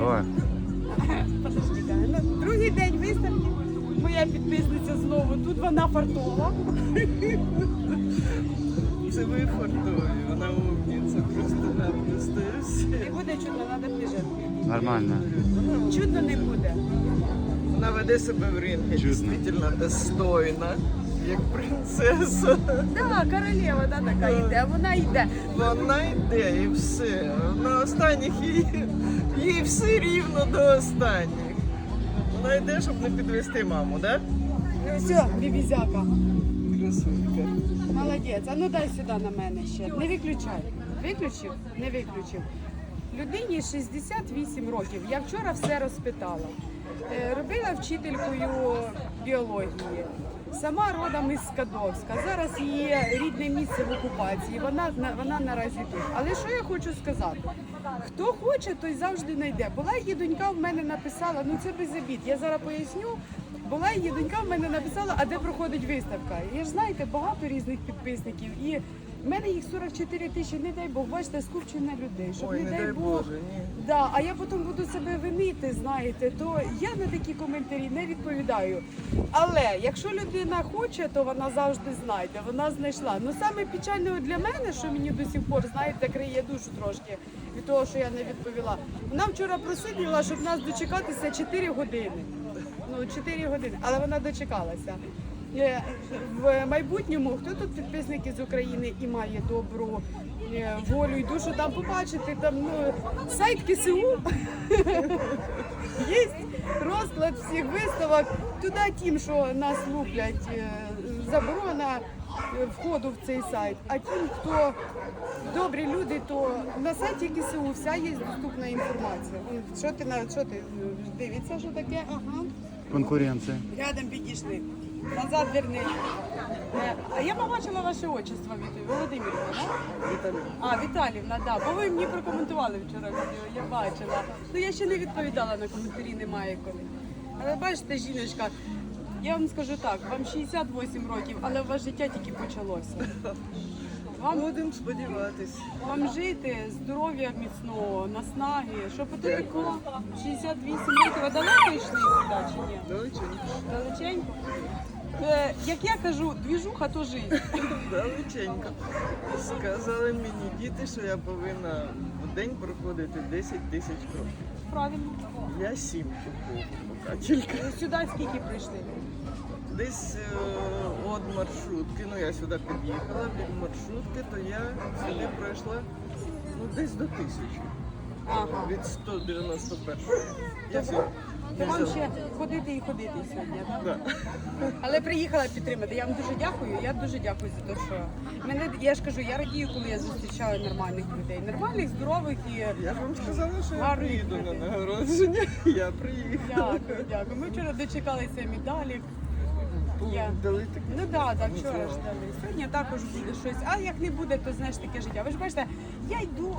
Ой, Подожди, Галя, ну, другий день виставки. Моя підписниця знову. Тут вона фартова. Це ви фартові, вона умниця, просто напросто і все. Не буде чудно, треба ближе. нормально. Чудно не буде. Вона веде себе в рингі, Чудно. дійсно достойна, як принцеса. Так, королева, да, така йде, вона йде. Вона йде і все. На останніх їй, їй все рівно до останніх. Вона йде, щоб не підвести маму, так? Все, бібізяка. Да? Красунька. Молодець. А ну дай сюди на мене ще. Не виключай. Виключив? Не виключив. Людині 68 років. Я вчора все розпитала. Е, Робила вчителькою біології. Сама родом із Скадовська. Зараз її рідне місце в окупації. Вона на- вона наразі тут. Але що я хочу сказати? Хто хоче, той завжди знайде. Була її донька в мене написала, ну це без обід. Я зараз поясню. Була її донька в мене написала, а де проходить виставка. І ж знаєте, багато різних підписників. І в мене їх 44 тисячі, не дай Бог, бачите, скупчення людей. Щоб Ой, не, дай Бог. Ні. Да, а я потім буду себе винити, знаєте, то я на такі коментарі не відповідаю. Але якщо людина хоче, то вона завжди знайде, вона знайшла. Ну саме печальне для мене, що мені до сих пор, знаєте, криє душу трошки від того, що я не відповіла. Вона вчора просиділа, щоб нас дочекатися 4 години. Ну, 4 години, але вона дочекалася. Е, В майбутньому хто тут підписники з України і має добру е, волю і душу там побачити там ну, сайт КСУ є розклад всіх виставок. Туди тим, що нас луплять, е, заборона входу в цей сайт. А тим, хто добрі люди, то на сайті КСУ вся є доступна інформація. Що ти на що ти дивіться, що таке? Ага. Конкуренція. Рядом підійшли. Назад верни. Е, А я побачила ваше отчество Володимирівна, да? Віталій. А, Віталівна, да. Бо ви мені прокоментували вчора відео, я бачила. Ну я ще не відповідала на коментарі, немає коли. Але бачите, жіночка, я вам скажу так, вам 68 років, але у вас життя тільки почалося. Вам, Будемо сподіватись. вам жити, здоров'я міцного, наснаги, щоб потихо 68 років, а далеко йшли сюди чи ні? Далеченько. Далеченько. Е, як я кажу, двіжуха то життя. Далеченько. Сказали мені діти, що я повинна в день проходити 10 тисяч кроків. Правильно. Я сім купив поки тільки. Сюди скільки прийшли? Десь е, від маршрутки, ну я сюди під'їхала від маршрутки, то я сюди пройшла ну, десь до тисячі. Ага. Від 191. Я сюди не вам взяла. ще ходити і ходити сьогодні, так? Да. Але приїхала підтримати. Я вам дуже дякую. Я дуже дякую за те, що мене я ж кажу, я радію, коли я зустрічаю нормальних людей, нормальних, здорових і Я ж вам сказала, що я приїду на нагородження. Я приїхала. дякую, дякую. Ми вчора дочекалися медалік. Я- Дали таке. Ну да, так, вчора ж дали. Сьогодні також буде щось. А як не буде, то знаєш таке життя. Ви ж бачите, я йду